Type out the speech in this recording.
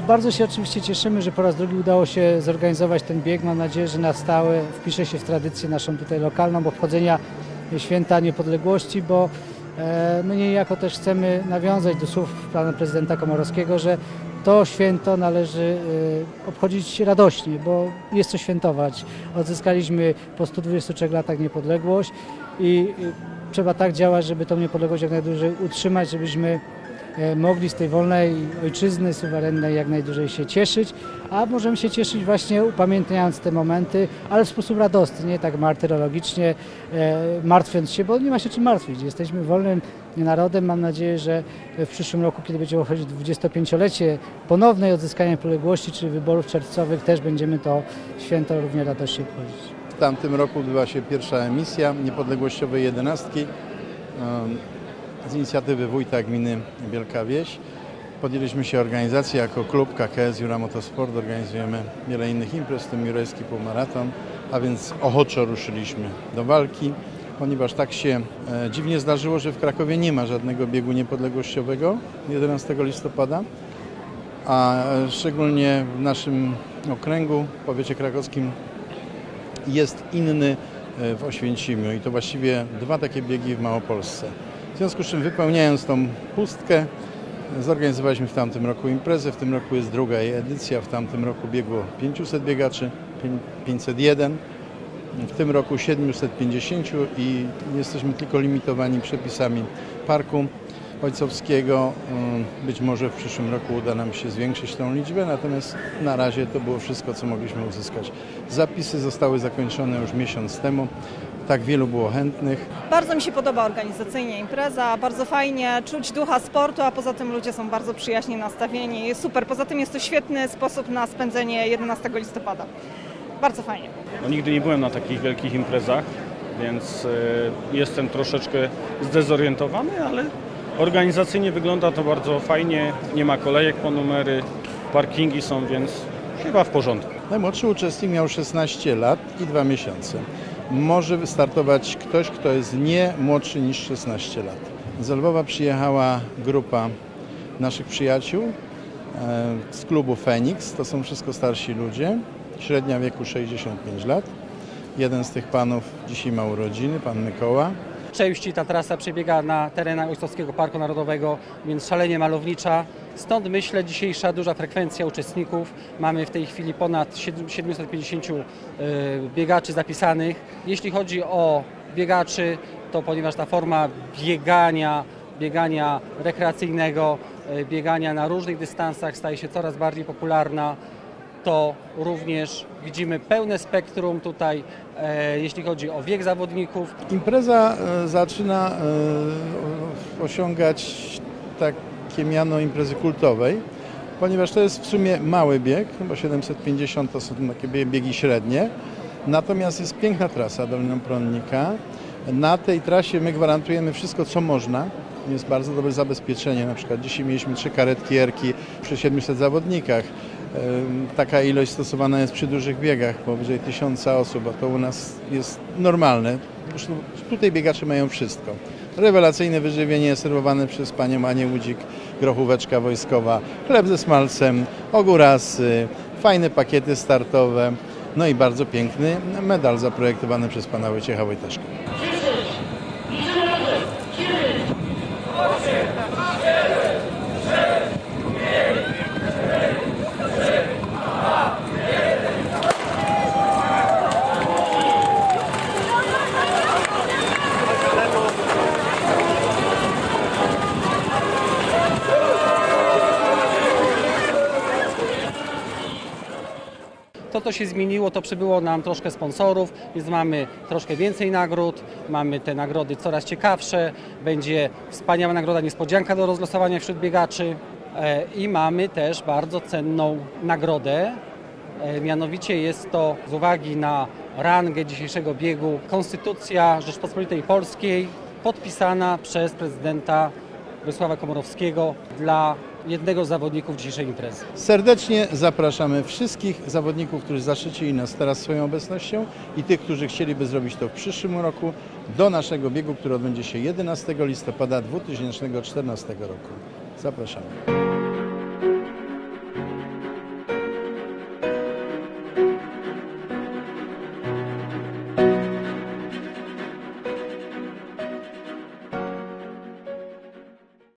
Bardzo się oczywiście cieszymy, że po raz drugi udało się zorganizować ten bieg. Mam nadzieję, że na stałe wpisze się w tradycję naszą tutaj lokalną obchodzenia Święta Niepodległości, bo e, my niejako też chcemy nawiązać do słów pana prezydenta Komorowskiego, że to święto należy e, obchodzić radośnie, bo jest co świętować. Odzyskaliśmy po 123 latach niepodległość i trzeba tak działać, żeby tą niepodległość jak najdłużej utrzymać, żebyśmy mogli z tej wolnej ojczyzny suwerennej jak najdłużej się cieszyć, a możemy się cieszyć właśnie upamiętniając te momenty, ale w sposób radosny, nie tak martyrologicznie, e, martwiąc się, bo nie ma się czym martwić. Jesteśmy wolnym narodem. Mam nadzieję, że w przyszłym roku, kiedy będziemy obchodzić 25-lecie ponownej odzyskania niepodległości, czy wyborów czerwcowych, też będziemy to święto równie radośnie obchodzić. W tamtym roku odbyła się pierwsza emisja niepodległościowej jedenastki z inicjatywy wójta gminy Wielka Wieś. Podjęliśmy się organizacji jako klub KKS Jura Motosport. Organizujemy wiele innych imprez, w tym Jurajski Półmaraton, a więc ochoczo ruszyliśmy do walki, ponieważ tak się e, dziwnie zdarzyło, że w Krakowie nie ma żadnego biegu niepodległościowego 11 listopada a e, szczególnie w naszym okręgu, w powiecie krakowskim jest inny e, w Oświęcimiu i to właściwie dwa takie biegi w Małopolsce. W związku z czym wypełniając tą pustkę zorganizowaliśmy w tamtym roku imprezę, w tym roku jest druga jej edycja, w tamtym roku biegło 500 biegaczy, pię- 501, w tym roku 750 i jesteśmy tylko limitowani przepisami parku ojcowskiego. Mm, Być może w przyszłym roku uda nam się zwiększyć tą liczbę, natomiast na razie to było wszystko, co mogliśmy uzyskać. Zapisy zostały zakończone już miesiąc temu. Tak wielu było chętnych. Bardzo mi się podoba organizacyjnie impreza, bardzo fajnie, czuć ducha sportu, a poza tym ludzie są bardzo przyjaźnie nastawieni. Jest super. Poza tym jest to świetny sposób na spędzenie 11 listopada. Bardzo fajnie. No, nigdy nie byłem na takich wielkich imprezach, więc e, jestem troszeczkę zdezorientowany, ale organizacyjnie wygląda to bardzo fajnie. Nie ma kolejek po numery, parkingi są, więc chyba w porządku. Najmłodszy uczestnik miał 16 lat i 2 miesiące. Może wystartować ktoś, kto jest nie młodszy niż 16 lat. Z Lwowa przyjechała grupa naszych przyjaciół e, z klubu Feniks. To są wszystko starsi ludzie, średnia wieku 65 lat. Jeden z tych panów dzisiaj ma urodziny, pan Mykoła. części ta trasa przebiega na terenach Ojcowskiego Parku Narodowego, więc szalenie malownicza. Stąd myślę dzisiejsza duża frekwencja uczestników. Mamy w tej chwili ponad 7- 750 y, biegaczy zapisanych. Jeśli chodzi o biegaczy, to ponieważ ta forma biegania, biegania rekreacyjnego, y, biegania na różnych dystansach staje się coraz bardziej popularna, to również widzimy pełne spektrum tutaj, e, jeśli chodzi o wiek zawodników, Impreza e, zaczyna e, osiągać takie miano imprezy kultowej, ponieważ to jest w sumie mały bieg, bo 750 to są takie bie- biegi średnie. Natomiast jest piękna trasa Doliną Pronnika. Na tej trasie my gwarantujemy wszystko, co można. Jest bardzo dobre zabezpieczenie. Na przykład dzisiaj mieliśmy trzy karetki erki przy 700 zawodnikach. Taka ilość stosowana jest przy dużych biegach, powyżej 1000 osób, a to u nas jest normalne. Tutaj biegacze mają wszystko. Rewelacyjne wyżywienie serwowane przez panią Anię Łudzik, grochóweczka wojskowa, chleb ze smalcem, ogórasy, fajne pakiety startowe, no i bardzo piękny medal zaprojektowany przez pana Wojciecha Wojtaszka. To, co się zmieniło, to przybyło nam troszkę sponsorów, więc mamy troszkę więcej nagród, mamy te nagrody coraz ciekawsze, będzie wspaniała nagroda niespodzianka do rozlosowania wśród biegaczy e, i mamy też bardzo cenną nagrodę. E, Mianowicie jest to z uwagi na rangę dzisiejszego biegu Konstytucja Rzeczpospolitej Polskiej podpisana przez prezydenta Wysława Komorowskiego dla jednego z zawodników dzisiejszej imprezy. Serdecznie zapraszamy wszystkich zawodników, którzy zaszczycili nas teraz swoją obecnością i tych, którzy chcieliby zrobić to w przyszłym roku do naszego biegu, który odbędzie się 11 listopada 2014 roku. Zapraszamy.